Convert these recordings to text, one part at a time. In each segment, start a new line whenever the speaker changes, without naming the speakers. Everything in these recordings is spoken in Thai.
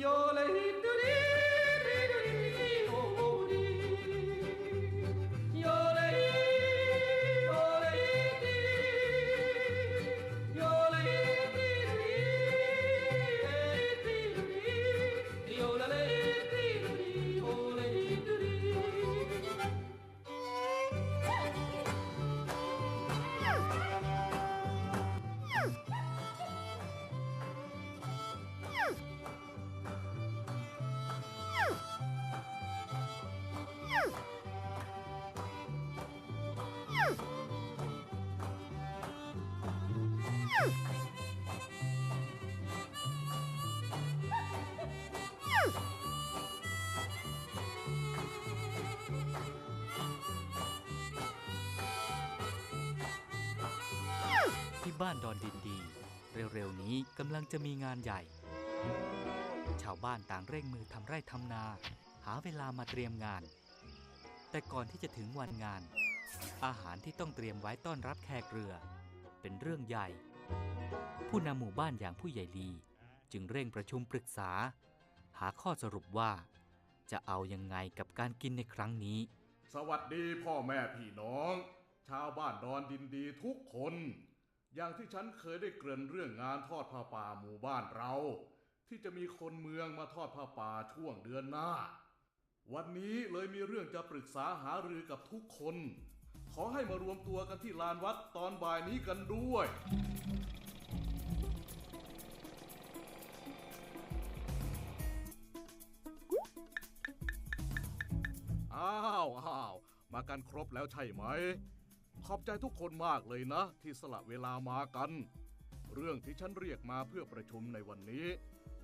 โย
บ้านดอนดินดี เร็วๆนี้กำลังจะมีงานใหญ่ ชาวบ้านต่างเร่งมือทำไร่ทำนา หาเวลามาเตรียมงาน แต่ก่อนที่จะถึงวันงาน อาหารที่ต้องเตรียมไว้ต้อนรับแขกเรือ เป็นเรื่องใหญ่ ผู้นำหมู่บ้านอย่างผู้ใหญ่ลีจึงเร่งประชุมปรึกษา หาข้อสรุปว่า จะเอายังไงกับการกินในครั้งนี้
สวัสดีพ่อแม่พี่น้อง ชาวบ้านดอนดินดีทุกคน อย่างที่ฉันเคยได้เกริ่นเรื่องงานทอดผ้าป่าหมู่บ้านเรา ที่จะมีคนเมืองมาทอดผ้าป่าช่วงเดือนหน้า วันนี้เลยมีเรื่องจะปรึกษาหารือกับทุกคน ขอให้มารวมตัวกันที่ลานวัดตอนบ่ายนี้กันด้วยอ้าวอ้าวมากันครบแล้วใช่ไหม ขอบใจทุกคนมากเลยนะ ที่สละเวลามากัน เรื่องที่ฉันเรียกมาเพื่อประชุมในวันนี้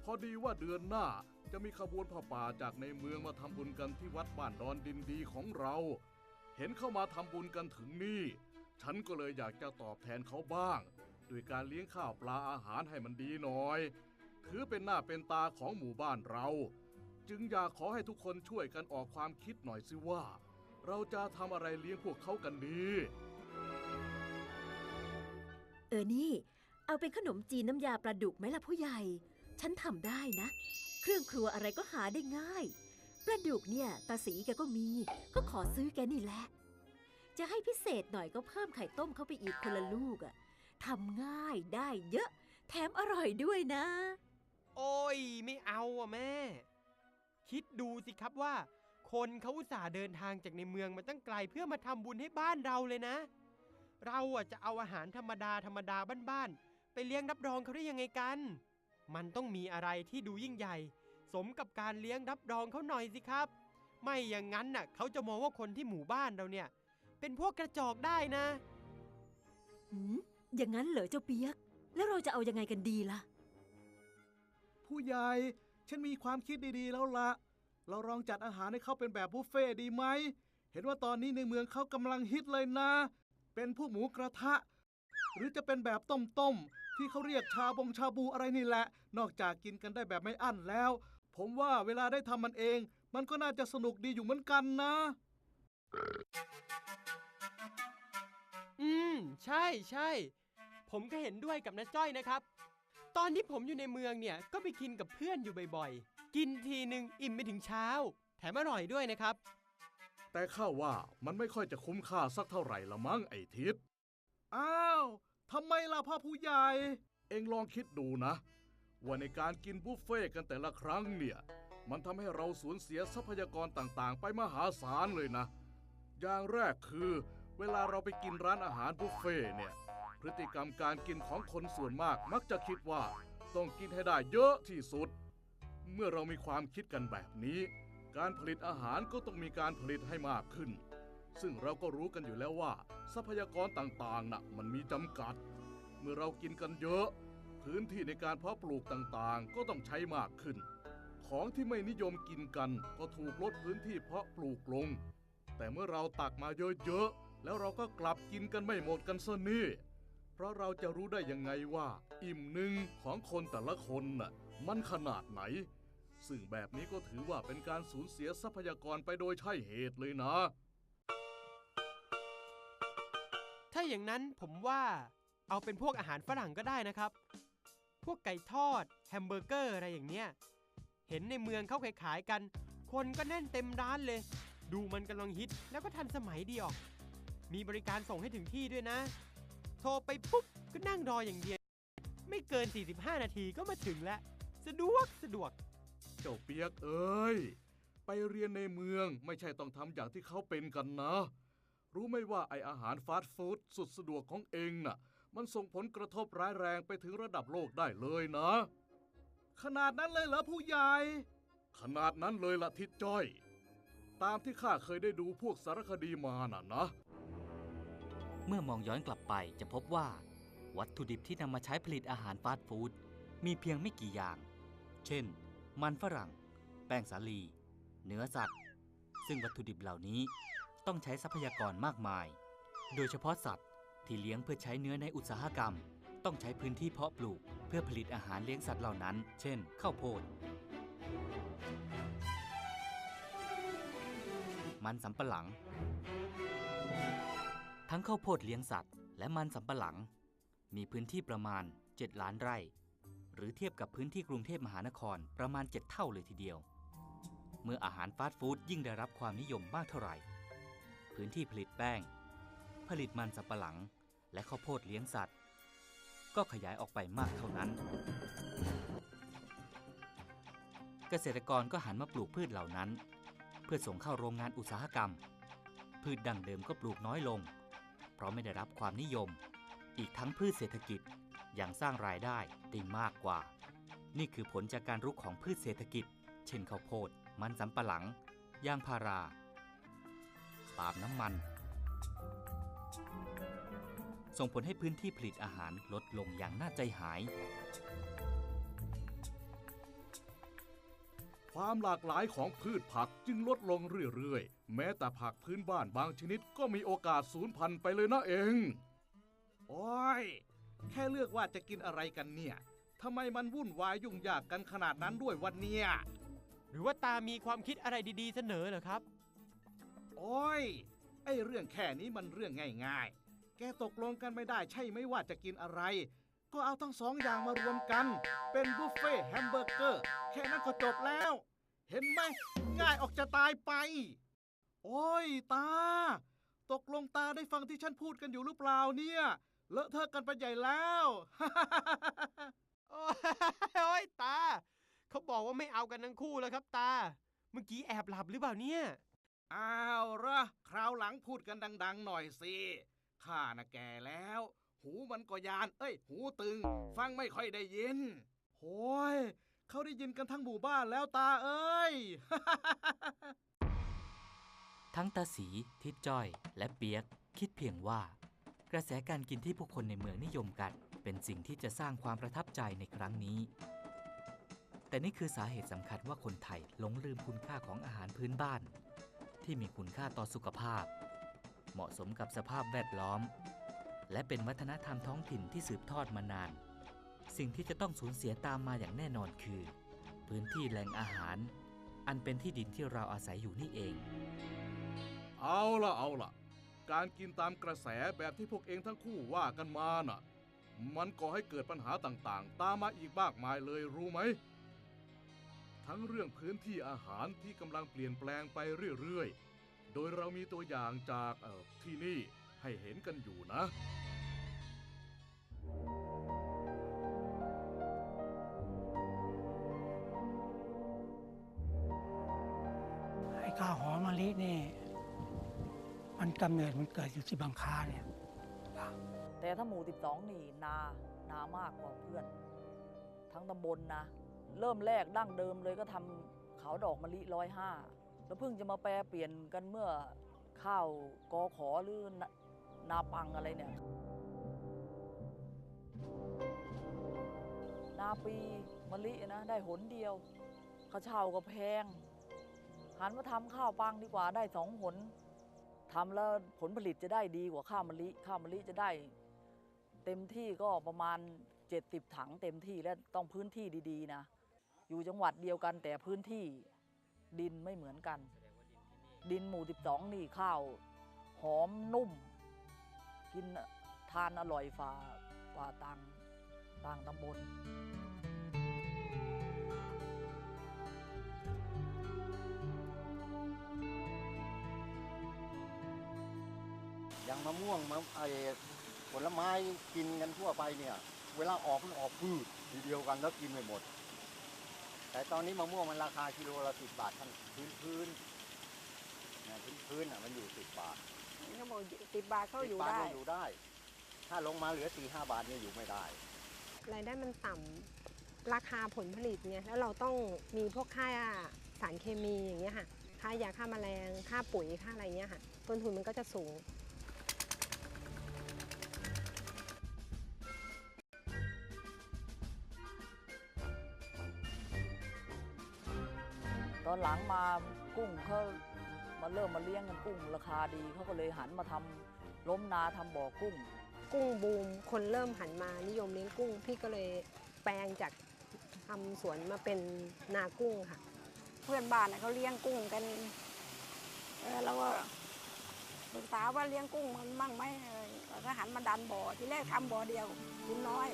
พอดีว่าเดือนหน้าจะมีขบวนผ้าป่าจากในเมืองมาทำบุญกันที่วัดบ้านดอนดินดีของเรา เห็นเข้ามาทำบุญกันถึงนี่ ฉันก็เลยอยากจะตอบแทนเขาบ้าง ด้วยการเลี้ยงข้าวปลาอาหารให้มันดีหน่อย ถือเป็นหน้าเป็นตาของหมู่บ้านเรา จึงอยากขอให้ทุกคนช่วยกันออกความคิดหน่อยสิว่า เราจะทำอะไรเลี้ยงพวกเขากันดี
เออนี่ เอาเป็นขนมจีนน้ำยาปลาดุกไหมล่ะผู้ใหญ่ ฉันทำได้นะ เครื่องครัวอะไรก็หาได้ง่ายปลาดุกเนี่ยตาสีแกก็มี ก็ขอซื้อแกนี่แหละ จะให้พิเศษหน่อยก็เพิ่มไข่ต้มเข้าไปอีกคนละลูกอะทำง่ายได้เยอะ แถมอร่อยด้วยนะ
โอ้ย ไม่เอาอะแม่ คิดดูสิครับว่า คนเขาอุตส่าห์เดินทางจากในเมืองมาตั้งไกลเพื่อมาทำบุญให้บ้านเราเลยนะ เราอะจะเอาอาหารธรรมดาธรรมดาบ้านๆไปเลี้ยงรับรองเขาได้ยังไงกัน มันต้องมีอะไรที่ดูยิ่งใหญ่ สมกับการเลี้ยงรับรองเขาหน่อยสิครับ ไม่อย่างนั้นน่ะเขาจะมองว่าคนที่หมู่บ้านเราเนี่ย เป็นพวกกระจอกได้นะ
หืมอย่างนั้นเหรอเจ้าเปียก แล้วเราจะเอายังไงกันดีล่ะ
ผู้ใหญ่ฉันมีความคิดดีๆแล้วละเราลองจัดอาหารให้เขาเป็นแบบบุฟเฟ่ต์ดีไหมเห็นว่าตอนนี้ในเมืองเขากำลังฮิตเลยนะ เป็นพวกหมูกระทะ หรือจะเป็นแบบต้มๆที่เขาเรียกชาบงชาบูอะไรนี่แหละ นอกจากกินกันได้แบบไม่อั้นแล้ว ผมว่าเวลาได้ทำมันเอง มันก็น่าจะสนุกดีอยู่เหมือนกันนะ
อืม ใช่ใช่ ผมก็เห็นด้วยกับน้าจ้อยนะครับ ตอนที่ผมอยู่ในเมืองเนี่ยก็ไปกินกับเพื่อนอยู่บ่อยๆ กินทีหนึ่งอิ่มไปถึงเช้า แถมอร่อยด้วยนะครับ
แต่ข้าว่ามันไม่ค่อยจะคุ้มค่าสักเท่าไหร่ละมั้งไอ้ทิศ
อ้าวทำไมล่ะพ่อผู้ใหญ่
เองลองคิดดูนะ ว่าในการกินบุฟเฟ่ต์กันแต่ละครั้งเนี่ย มันทำให้เราสูญเสียทรัพยากรต่างๆ ไปมหาศาลเลยนะ อย่างแรกคือ เวลาเราไปกินร้านอาหารบุฟเฟ่เนี่ย พฤติกรรมการกินของคนส่วนมากมักจะคิดว่า ต้องกินให้ได้เยอะที่สุด เมื่อเรามีความคิดกันแบบนี้ การผลิตอาหารก็ต้องมีการผลิตให้มากขึ้น ซึ่งเราก็รู้กันอยู่แล้วว่า ทรัพยากรต่างๆน่ะมันมีจำกัด เมื่อเรากินกันเยอะ พื้นที่ในการเพาะปลูกต่างๆ ก็ต้องใช้มากขึ้น ของที่ไม่นิยมกินกันก็ถูกลดพื้นที่เพาะปลูกลง แต่เมื่อเราตักมาเยอะๆแล้วเราก็กลับกินกันไม่หมดกันซะนี่เพราะเราจะรู้ได้ยังไงว่า อิ่มหนึ่งของคนแต่ละคนน่ะมันขนาดไหน ซึ่งแบบนี้ก็ถือว่าเป็นการสูญเสียทรัพยากรไปโดยใช่เหตุเลยนะ
ถ้าอย่างนั้นผมว่าเอาเป็นพวกอาหารฝรั่งก็ได้นะครับ พวกไก่ทอด แฮมเบอร์เกอร์อะไรอย่างเนี้ย เห็นในเมืองเขาขายขายๆกัน คนก็แน่นเต็มร้านเลย ดูมันกำลังฮิตแล้วก็ทันสมัยดีออก มีบริการส่งให้ถึงที่ด้วยนะ โทรไปปุ๊บก็นั่งรออย่างเดียว ไม่เกิน 45 นาทีก็มาถึงแล้ว สะดวกสะดวก
เจ้าเปียกเอ้ย ไปเรียนในเมืองไม่ใช่ต้องทำอย่างที่เขาเป็นกันนะ รู้ไหมว่าไออาหารฟาสต์ฟู้ดสุดสะดวกของเองน่ะ มันส่งผลกระทบร้ายแรงไปถึงระดับโลกได้เลยนะ
ขนาดนั้นเลยเหรอผู้ใหญ่
ขนาดนั้นเลยละทิดจ้อย ตามที่ข้าเคยได้ดูพวกสารคดีมาน่ะนะ
เมื่อมองย้อนกลับไปจะพบว่า วัตถุดิบที่นำมาใช้ผลิตอาหารฟาสต์ฟู้ดมีเพียงไม่กี่อย่าง เช่น มันฝรั่ง แป้งสาลี เนื้อสัตว์ ซึ่งวัตถุดิบเหล่านี้ต้องใช้ทรัพยากรมากมาย โดยเฉพาะสัตว์ที่เลี้ยงเพื่อใช้เนื้อในอุตสาหกรรม ต้องใช้พื้นที่เพาะปลูก เพื่อผลิตอาหารเลี้ยงสัตว์เหล่านั้น เช่น ข้าวโพด มันสำปะหลัง ทั้งข้าวโพดเลี้ยงสัตว์ และมันสำปะหลัง มีพื้นที่ประมาณ 7 ล้านไร่ หรือเทียบกับพื้นที่กรุงเทพมหานครประมาณ 7 เท่าเลยทีเดียว เมื่ออาหารฟาสต์ฟู้ดยิ่งได้รับความนิยมมากเท่าไหร่ พื้นที่ผลิตแป้ง ผลิตมันสำปะหลัง และข้าวโพดเลี้ยงสัตว์ ก็ขยายออกไปมากเท่านั้น เกษตรกรก็หันมาปลูกพืชเหล่านั้น เพื่อส่งเข้าโรงงานอุตสาหกรรม พืชดั้งเดิมก็ปลูกน้อยลง เพราะไม่ได้รับความนิยม อีกทั้งพืชเศรษฐกิจ ยังสร้างรายได้ได้มากกว่า นี่คือผลจากการรุกของพืชเศรษฐกิจ เช่นข้าวโพด มันสำปะหลัง ยางพาราปาล์มน้ำมัน ส่งผลให้พื้นที่ผลิตอาหารลดลงอย่างน่าใจหาย
ความหลากหลายของพืชผักจึงลดลงเรื่อยๆ แม้แต่ผักพื้นบ้านบางชนิดก็มีโอกาสสูญพันธุ์ไปเลยนะเอง
โอ้ย แค่เลือกว่าจะกินอะไรกันเนี่ยทำไมมันวุ่นวายยุ่งยากกันขนาดนั้นด้วยวันเนี่ย
หรือว่าตามีความคิดอะไรดีๆเสนอเหรอครับ
โอ้ย ไอ้เรื่องแค่นี้มันเรื่องง่ายๆ แกตกลงกันไม่ได้ใช่ไหมว่าจะกินอะไร ก็เอาทั้งสองอย่างมารวมกัน เป็นบุฟเฟ่ต์แฮมเบอร์เกอร์ แค่นั้นก็จบแล้ว เห็นไหมง่ายออกจะตายไป โอ้ยตา ตกลงตาได้ฟังที่ฉันพูดกันอยู่หรือเปล่าเนี่ย เลอะเทอะกันไปใหญ่แล้ว
โอ้ยโอ้ยตา เขาบอกว่าไม่เอากันทั้งคู่แล้วครับตา เมื่อกี้แอบหลับหรือเปล่าเนี่ย
อ้าวเหรอคราวหลังพูดกันดัง ๆ หน่อยสิข้าน่ะแก่แล้ว หูมันก็ยาน เอ้ย หูตึง ฟังไม่ค่อยได้ยินโอ้ยเขาได้ยินกันทั้งหมู่บ้านแล้วตาเอ้ย
ทั้งตาสีทิดจ้อย และเปียกคิดเพียงว่า กระแสการกินที่ผู้คนในเมืองนิยมกัน เป็นสิ่งที่จะสร้างความประทับใจในครั้งนี้ แต่นี่คือสาเหตุสำคัญว่าคนไทยหลงลืมคุณค่าของอาหารพื้นบ้าน ที่มีคุณค่าต่อสุขภาพ เหมาะสมกับสภาพแวดล้อม และเป็นวัฒนธรรมท้องถิ่นที่สืบทอดมานาน สิ่งที่จะต้องสูญเสียตามมาอย่างแน่นอนคือ พื้นที่แหล่งอาหาร อันเป็นที่ดินที่เราอาศัยอยู่นี่เอง
เอาละเอาละ การกินตามกระแสแบบที่พวกเองทั้งคู่ว่ากันมาน่ะ มันก่อให้เกิดปัญหาต่างๆ ตามมาอีกมากมายเลยรู้ไหม ทั้งเรื่องพื้นที่อาหารที่กำลังเปลี่ยนแปลงไปเรื่อยๆ โดยเรามีตัวอย่างจากเอ่อที่นี่ให้เห็นกันอยู่นะ
ไอ้ข้าวหอมมะลินี่ กำเนิดมันเกิดอยู่ที่บางคาเนี่ย
แต่ถ้าหมู่ 12 นี่นานามากกว่าเพื่อน ทั้งตำบลนะ เริ่มแรกดั้งเดิมเลยก็ทำขาวดอกมะลิร้อยห้าแล้วเพิ่งจะมาแปลเปลี่ยนกันเมื่อข้าวกอขอหรือนานาปังอะไรเนี่ย นาปีมะลินะได้หนเดียวข้าวเช่าก็แพงหันมาทำข้าวปังดีกว่าได้สองหน ทำแล้วผลผลิตจะได้ดีกว่าข้าวมะลิข้าวมะลิจะได้ เต็มที่ก็ประมาณ 70 ถังเต็มที่และต้องพื้นที่ดีๆนะอยู่จังหวัดเดียวกันแต่พื้นที่ดินไม่เหมือนกัน ดินหมู่ 12 นี่ข้าวหอมนุ่ม กินทานอร่อยฝ่าฝ่าต่างต่างตำบล
อย่างมะม่วงมะไอผลไม้กินกันทั่วไปเนี่ย เวลาออกมันออกพืชทีเดียวกันแล้วกินไม่หมด แต่ตอนนี้มะม่วงมันราคากิโลละสิบบาททั้งพื้นพื้นๆนะพื้นพื้นๆอะมันอยู่สิบบาท
เขาบอกสิบบาทเขาอยู่
10บาท
ได้
ก็อยู่ได้ ถ้าลงมาเหลือสี่ห้าบาทเนี่ยอยู่ไม่ได้
รายได้มันต่ำราคาผลผลิตเนี่ยแล้วเราต้องมีพวกค่าสารเคมีอย่างเงี้ยค่ะค่ายาฆ่าแมลงค่าปุ๋ยค่าอะไรเงี้ยค่ะต้นทุนมันก็จะสูง
อนหลังมากุ้งเขามาเริ่มมาเลี้ยงกันกุ้งราคาดีเขาก็เลยหันมาทำล้มนาทำบ่อกุ้ง
กุ้งบูมคนเริ่มหันมานิยมเลี้ยงกุ้งพี่ก็เลยแปลงจากทำสวนมาเป็นนากุ้งค่ะ
เพื่อนบ้านน่ะเขาเลี้ยงกุ้งกันเออเราก็ปรึกษาว่าเลี้ยงกุ้งมันมั่งไหมเออเราก็หันมาดันบ่อที่แรกทำบ่อเดียวทุนน้อย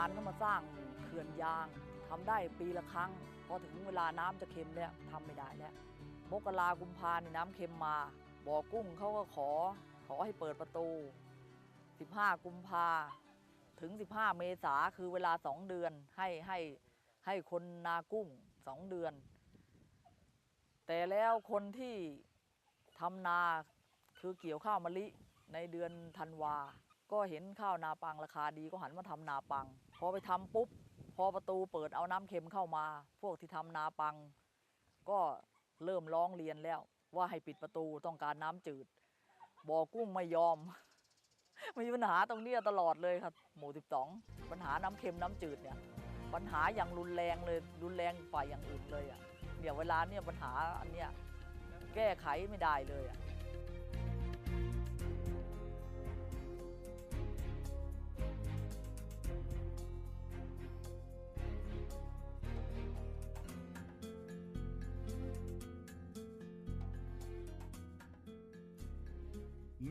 า
นก็มาสร้างเขื่อนยางทำได้ปีละครั้ง พอถึงเวลาน้ำจะเค็มแล้วทำไม่ได้แล้วมกรากุมภานน้ำเค็มมาบ่อกุ้งเขาก็ขอ ขอให้เปิดประตู 15 กุมภาถึง 15 เมษาคือเวลา2เดือนให้ให้ให้คนนากุ้ง2เดือน แต่แล้วคนที่ทำนาคือเกี่ยวข้าวมะลิในเดือนธันวา ก็เห็นข้าวนาปังราคาดีก็หันมาทำนาปัง พอไปทำปุ๊บ พอประตูเปิดเอาน้ำเค็มเข้ามา พวกที่ทำนาปัง ก็เริ่มร้องเรียนแล้ว ว่าให้ปิดประตูต้องการน้ำจืดบ่อกุ้งไม่ยอมมีปัญหาตรงเนี้ยตลอดเลยครับ หมู่ 12 ปัญหาน้ำเค็มน้ำจืดเนี่ยปัญหาอย่างรุนแรงเลยรุนแรงฝ่ายอย่างอื่นเลยอะเดี๋ยวเวลาเนี่ยปัญหาอันเนี้ยแก้ไขไม่ได้เลยอะ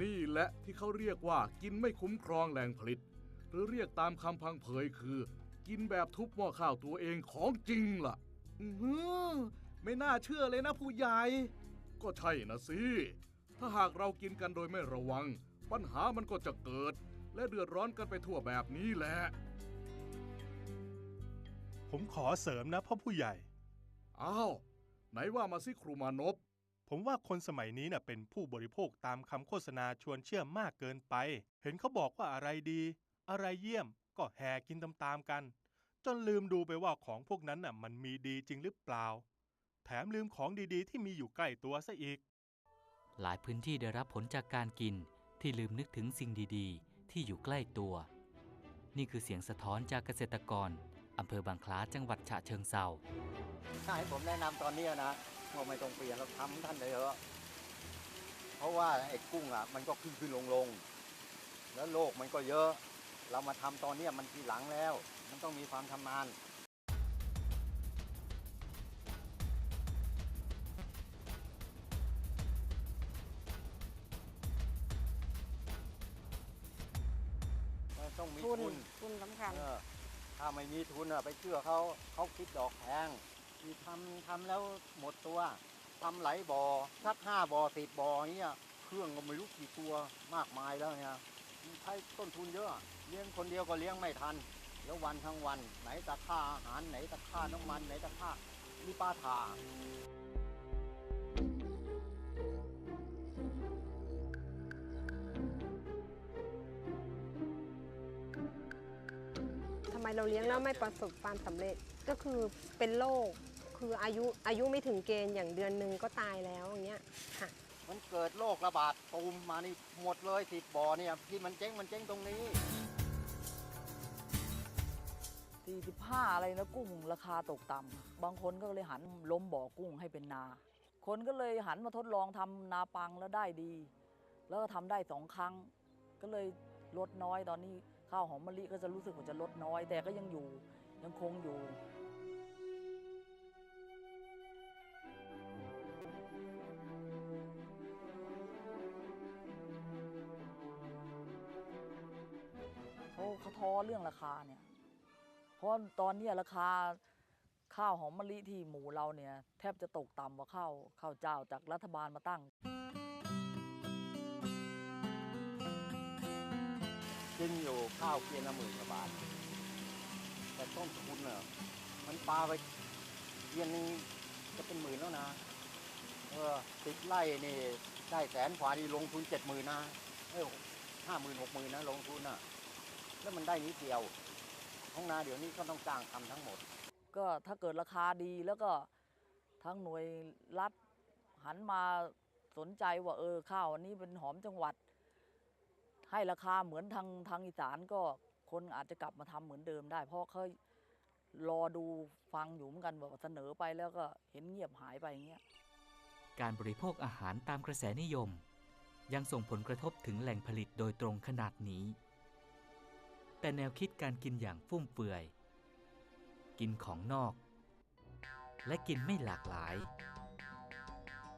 นี่แหละที่เขาเรียกว่ากินไม่คุ้มครองแหล่งผลิต หรือเรียกตามคำพังเผยคือ กินแบบทุบหม้อข้าวตัวเองของจริงล่ะ
อือหือไม่น่าเชื่อเลยนะผู้ใหญ่
ก็ใช่นะสิ ถ้าหากเรากินกันโดยไม่ระวัง ปัญหามันก็จะเกิด และเดือดร้อนกันไปทั่วแบบนี้แหละ
ผมขอเสริมนะพ่อผู้ใหญ่
อ้าว ไหนว่ามาสิครูมานพ
ผมว่าคนสมัยนี้น่ะเป็นผู้บริโภคตามคำโฆษณาชวนเชื่อมากเกินไป เห็นเขาบอกว่าอะไรดี อะไรเยี่ยม ก็แห่กินตามๆกัน จนลืมดูไปว่าของพวกนั้นน่ะมันมีดีจริงหรือเปล่า แถมลืมของดีๆ ที่มีอยู่ใกล้ตัวซะอีก
หลายพื้นที่ได้รับผลจากการกินที่ลืมนึกถึงสิ่งดีๆ ที่อยู่ใกล้ตัว นี่คือเสียงสะท้อนจากเกษตรกรอำเภอบางคล้าจังหวัดฉะเชิงเซา
ถ้าให้ผมแนะนำตอนเนี้ยนะ ว่าไม่ต้องเปลี่ยนเราทำท่านเลยเถอะเพราะว่าไอ้กุ้งอะมันก็ขึ้นขึ้นลงลงแล้วโรคมันก็เยอะ เรามาทำตอนเนี้ยมันทีหลังแล้ว มันต้องมีความทำนานต้องมี
ทุน
ทุน
ทุนสำคัญ
เออถ้าไม่มีทุนอะไปเชื่อเขาเขาคิดดอกแพง ที่ทำทำแล้วหมดตัวทำไหลบ่อสักห้าบ่อสิบบ่อเนี้ยเครื่องก็ไม่รู้กี่ตัวมากมายแล้วเนี่ยใช้ต้นทุนเยอะเลี้ยงคนเดียวก็เลี้ยงไม่ทัน แล้ววันทั้งวัน ไหนตะค่าอาหารไหนตะค่าน้ำมันไหนตะค่ามีปลาถา
ทำไมเราเลี้ยงแล้วไม่ประสบความสำเร็จก็คือเป็นโรค คืออายุอายุไม่ถึงเกณฑ์อย่างเดือนหนึ่งก็ตายแล้วอย่างเงี้ยค่ะ
มันเกิดโรคระบาดตูมมานี่หมดเลยสิบบ่อเนี่ยที่มันเจ๊งมันเจ๊งตรงนี้
45อะไรนะกุ้งราคาตกต่ำบางคนก็เลยหันล้มบ่อกุ้งให้เป็นนา คนก็เลยหันมาทดลองทำนาปังแล้วได้ดี แล้วก็ทำได้สองครั้ง ก็เลยลดน้อยตอนนี้ข้าวหอมมะลิก็จะรู้สึกว่าจะลดน้อย แต่ก็ยังอยู่ยังคงอยู่ เขาท้อเรื่องราคาเนี่ย เพราะตอนนี้ราคาข้าวหอมมะลิที่หมู่เราเนี่ย แทบจะตกต่ำกว่าข้าวข้าวเจ้าจากรัฐบาลมาตั้ง
กินอยู่ข้าวเกียนละหมื่นกว่าบาท แต่ต้นทุนเน่ะมันปลาไปเกียนนึงจะเป็นหมื่นแล้วนะเออติดไร่นี่ได้แสนกว่านี่ลงทุนเจ็ดหมื่นนะเอ้ห้าหมื่นหกหมื่นนะลงทุนน่ะ แล้วมันได้นิดเดียวท้องนาเดี๋ยวนี้ก็ต้องจ้างทำทั้งหมด
ก็ถ้าเกิดราคาดีแล้วก็ทั้งหน่วยรัฐหันมาสนใจว่าเออข้าวอันนี้เป็นหอมจังหวัด ให้ราคาเหมือนทางทางอีสานก็คนอาจจะกลับมาทำเหมือนเดิมได้ เพราะเขารอดูฟังอยู่เหมือนกันว่าเสนอไปแล้วก็เห็นเงียบหายไปอย่างเงี้ย
การบริโภคอาหารตามกระแสนิยม ยังส่งผลกระทบถึงแหล่งผลิตโดยตรงขนาดนี้ แต่แนวคิดการกินอย่างฟุ่มเฟือย กินของนอก และกินไม่หลากหลาย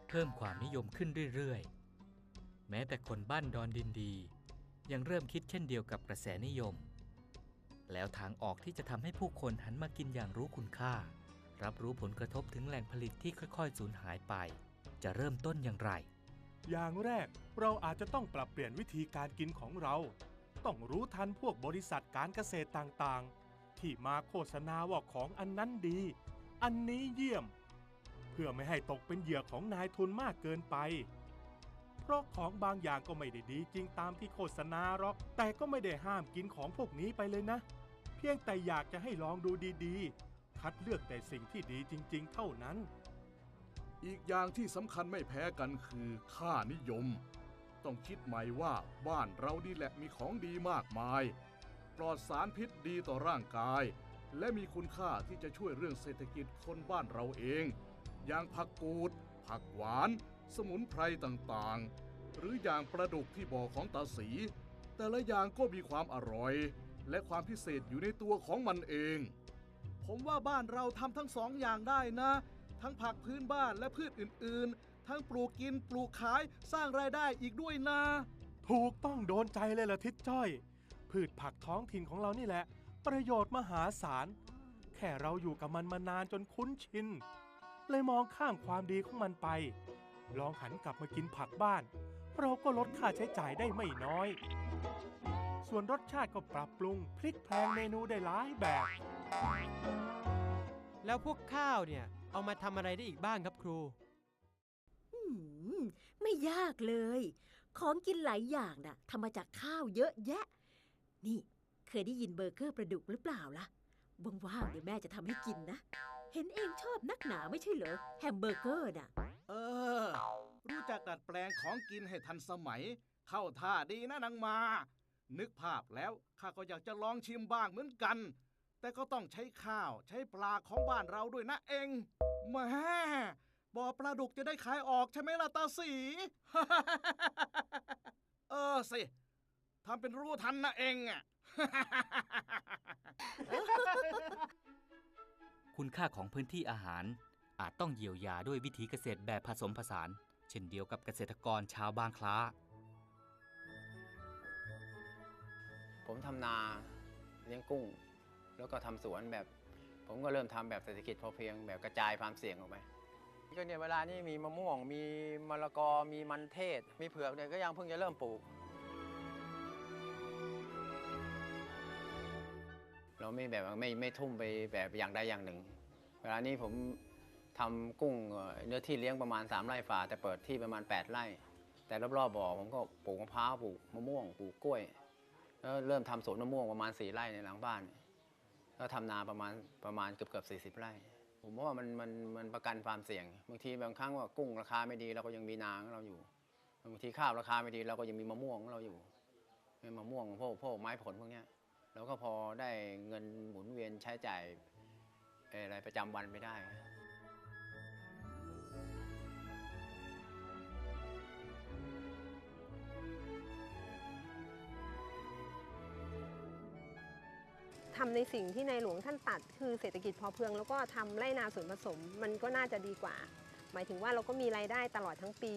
เพิ่มความนิยมขึ้นเรื่อยๆ แม้แต่คนบ้านดอนดินดี ยังเริ่มคิดเช่นเดียวกับกระแสนิยม แล้วทางออกที่จะทำให้ผู้คนหันมากินอย่างรู้คุณค่า รับรู้ผลกระทบถึงแหล่งผลิตที่ค่อยๆสูญหายไป จะเริ่มต้นอย่างไร
อย่างแรกเราอาจจะต้องปรับเปลี่ยนวิธีการกินของเรา ต้องรู้ทันพวกบริษัทการเกษตรต่างๆ ที่มาโฆษณาว่าของอันนั้นดี อันนี้เยี่ยม เพื่อไม่ให้ตกเป็นเหยื่อของนายทุนมากเกินไป เพราะของบางอย่างก็ไม่ได้ดีจริงตามที่โฆษณาหรอก แต่ก็ไม่ได้ห้ามกินของพวกนี้ไปเลยนะ เพียงแต่อยากจะให้ลองดูดีๆ คัดเลือกแต่สิ่งที่ดีจริง ๆ เท่านั้น
อีกอย่างที่สำคัญไม่แพ้กันคือค่านิยม ต้องคิดใหม่ว่าบ้านเรานี่แหละมีของดีมากมาย ปลอดสารพิษดีต่อร่างกาย และมีคุณค่าที่จะช่วยเรื่องเศรษฐกิจคนบ้านเราเอง อย่างผักกูด ผักหวาน สมุนไพรต่างๆ หรืออย่างปลาดุกที่บ่อของตาสี แต่ละอย่างก็มีความอร่อย และความพิเศษอยู่ในตัวของมันเอง
ผมว่าบ้านเราทำทั้งสองอย่างได้นะ ทั้งผักพื้นบ้านและพืชอื่นๆ ทั้งปลูกกินปลูกขายสร้างรายได้อีกด้วยนะ
ถูกต้องโดนใจเลยล่ะทิศจ้อย พืชผักท้องถิ่นของเรานี่แหละ ประโยชน์มหาศาล แค่เราอยู่กับมันมานานจนคุ้นชิน เลยมองข้ามความดีของมันไป ลองหันกลับมากินผักบ้าน เราก็ลดค่าใช้จ่ายได้ไม่น้อย ส่วนรสชาติก็ปรับปรุงพลิกแพลงเมนูได้หลายแบบ
แล้วพวกข้าวเนี่ย เอามาทำอะไรได้อีกบ้างครับครู
อืม ไม่ยากเลย ของกินหลายอย่างน่ะทำมาจากข้าวเยอะแยะ นี่เคยได้ยินเบอร์เกอร์ปลาดุกหรือเปล่าล่ะว่างๆเดี๋ยวแม่จะทำให้กินนะ เห็นเองชอบนักหนาไม่ใช่เหรอแฮมเบอร์เกอร์น่ะ
เออ รู้จักดัดแปลงของกินให้ทันสมัย เข้าท่าดีนะนางมา นึกภาพแล้วข้าก็อยากจะลองชิมบ้างเหมือนกัน แต่ก็ต้องใช้ข้าวใช้ปลาของบ้านเราด้วยนะเองแม่ บ่อปลาดุกจะได้ขายออกใช่ไหมล่ะตาสี เออสิทำเป็นรู้ทันนะเองอะ
คุณค่าของพื้นที่อาหาร อาจต้องเยียวยาด้วยวิถีเกษตรแบบผสมผสาน เช่นเดียวกับเกษตรกรชาวบางคล้า
ผมทำนาเลี้ยงกุ้ง แล้วก็ทำสวนแบบ ผมก็เริ่มทำแบบเศรษฐกิจพอเพียงแบบกระจายความเสี่ยงออกไป ก็เนี่ยเวลานี้มีมะม่วง มีมะละกอมีมันเทศ มีเผือกเนี่ยก็ยังเพิ่งจะเริ่มปลูก เราไม่แบบไม่ไม่ทุ่มไปแบบอย่างใดอย่างหนึ่ง เวลานี้ผมทำกุ้งเนื้อที่เลี้ยงประมาณ 3 ไร่ฝาแต่เปิดที่ประมาณ 8 ไร่ แต่รอบๆบ่อผมก็ปลูกมะพร้าวปลูกมะม่วงปลูกกล้วยแล้วเริ่มทำสวนมะม่วงประมาณ 4 ไร่ในหลังบ้าน แล้วทำนาประมาณประมาณเกือบเกือบ40 ไร่ ผมว่ามันมันมันประกันความเสี่ยง บางทีบางครั้งว่ากุ้งราคาไม่ดีเราก็ยังมีนาของเราอยู่ บางทีข้าวราคาไม่ดีเราก็ยังมีมะม่วงของเราอยู่มะม่วงพวกพวกไม้ผลพวกเนี้ยเราก็พอได้เงินหมุนเวียนใช้จ่ายอะไรประจำวันไปได้
ทำในสิ่งที่ในหลวงท่านตัดคือเศรษฐกิจพอเพียง แล้วก็ทำไร่นาส่วนผสม มันก็น่าจะดีกว่า หมายถึงว่าเราก็มีรายได้ตลอดทั้งปี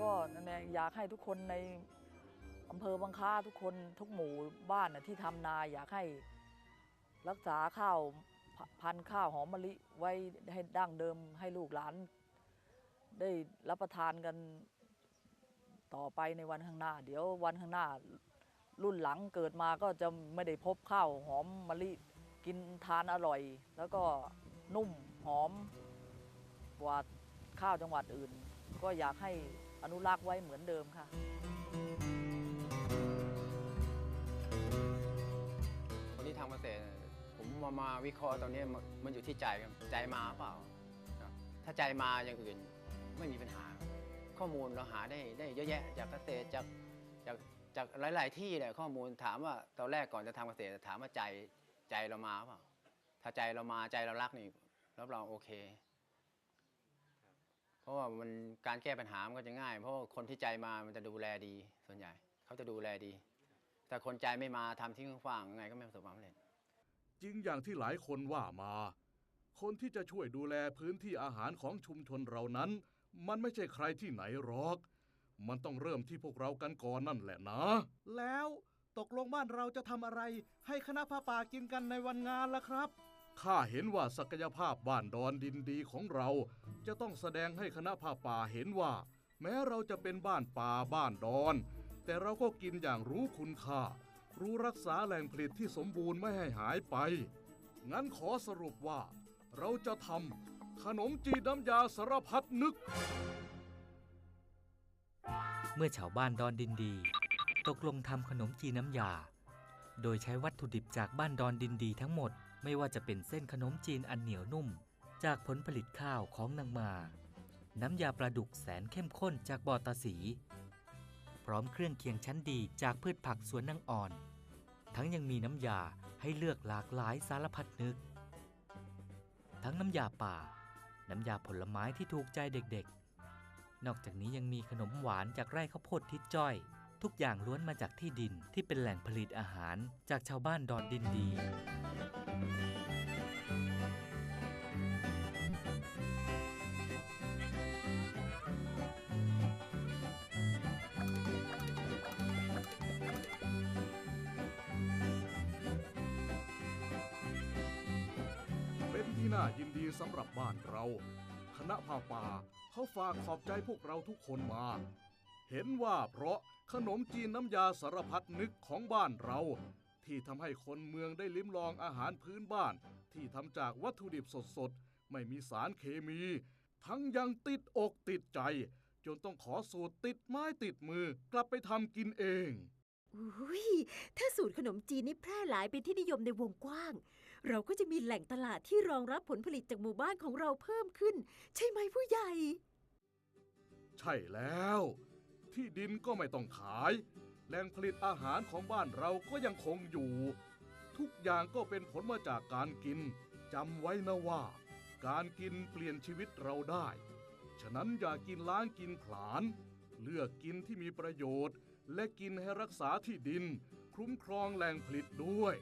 ก็นั่นแหละอยากให้ทุกคนในอำเภอบางค้าทุกคนทุกหมู่บ้านที่ทำนาอยากให้รักษาข้าวพพันธุ์ข้าวหอมมะลิไว้ให้ดั้งเดิมให้ลูกหลาน ได้รับประทานกัน ต่อไปในวันข้างหน้า เดี๋ยววันข้างหน้า รุ่นหลังเกิดมาก็จะไม่ได้พบข้าวหอมมะลิกินทานอร่อย แล้วก็นุ่มหอมกว่าข้าวจังหวัดอื่น ก็อยากให้อนุรักษ์ไว้เหมือนเดิมค่ะ
คนที่ทำเกษตรผมมามาวิเคราะห์ตอนนี้มันอยู่ที่ใจครับใจมาเปล่า ถ้าใจมาอย่างอื่นไม่มีปัญหา ข้อมูลเราหาได้ได้เยอะแยะ จากเกษตรจากจากจากหลาย ๆ ที่แหละข้อมูลถามว่าตอนแรกก่อนจะทำเกษตรถามว่าใจใจเรามาเปล่าถ้าใจเรามาใจเรารักนี่รับรองโอเค เพราะว่ามันการแก้ปัญหามันก็จะง่าย เพราะคนที่ใจมามันจะดูแลดีส่วนใหญ่ เขาจะดูแลดี แต่คนใจไม่มาทำทิ้งขว้างยังไงก็ไม่ประสบความสำเร็จ
จริงอย่างที่หลายคนว่ามา คนที่จะช่วยดูแลพื้นที่อาหารของชุมชนเรานั้น มันไม่ใช่ใครที่ไหนหรอก มันต้องเริ่มที่พวกเรากันก่อนนั่นแหละนะ
แล้วตกลงบ้านเราจะทำอะไร ให้คณะผ้าป่ากินกันในวันงานล่ะครับ
ข้าเห็นว่าศักยภาพบ้านดอนดินดีของเรา จะต้องแสดงให้คณะผ้าป่าเห็นว่า แม้เราจะเป็นบ้านป่าบ้านดอน แต่เราก็กินอย่างรู้คุณค่า รู้รักษาแหล่งผลิตที่สมบูรณ์ไม่ให้หายไป งั้นขอสรุปว่า เราจะทำ ขนมจีนน้ำยาสารพัดนึก
เมื่อชาวบ้านดอนดินดี ตกลงทำขนมจีนน้ำยา โดยใช้วัตถุดิบจากบ้านดอนดินดีทั้งหมด ไม่ว่าจะเป็นเส้นขนมจีนอันเหนียวนุ่ม จากผลผลิตข้าวของนางมา น้ำยาปลาดุกแสนเข้มข้นจากบ่อตาสี พร้อมเครื่องเคียงชั้นดีจากพืชผักสวนนางอ่อน ทั้งยังมีน้ำยาให้เลือกหลากหลายสารพัดนึก ทั้งน้ำยาป่า น้ำยาผลไม้ที่ถูกใจเด็กๆ นอกจากนี้ยังมีขนมหวานจากไร่ข้าวโพดทิศจ้อย ทุกอย่างล้วนมาจากที่ดินที่เป็นแหล่งผลิตอาหารจากชาวบ้านดอนดินดี่
น่ายินดีสำหรับบ้านเรา คณะผ้าป่าเขาฝากขอบใจพวกเราทุกคนมา เห็นว่าเพราะขนมจีนน้ำยาสารพัดนึกของบ้านเรา ที่ทำให้คนเมืองได้ลิ้มลองอาหารพื้นบ้าน ที่ทำจากวัตถุดิบสดๆ ไม่มีสารเคมี ทั้งยังติดอกติดใจ จนต้องขอสูตรติดไม้ติดมือกลับไปทำกินเอง
อุ้ย ถ้าสูตรขนมจีนนี่แพร่หลายเป็นที่นิยมในวงกว้าง เราก็จะมีแหล่งตลาดที่รองรับผลผลิตจากหมู่บ้านของเราเพิ่มขึ้น ใช่ไหมผู้ใหญ่
ใช่แล้ว ที่ดินก็ไม่ต้องขาย แหล่งผลิตอาหารของบ้านเราก็ยังคงอยู่ ทุกอย่างก็เป็นผลมาจากการกินจำไว้นะว่า การกินเปลี่ยนชีวิตเราได้ ฉะนั้นอย่ากินล้างกินผลาญเลือกกินที่มีประโยชน์ และกินให้รักษาที่ดิน คุ้มครองแหล่งผลิตด้วย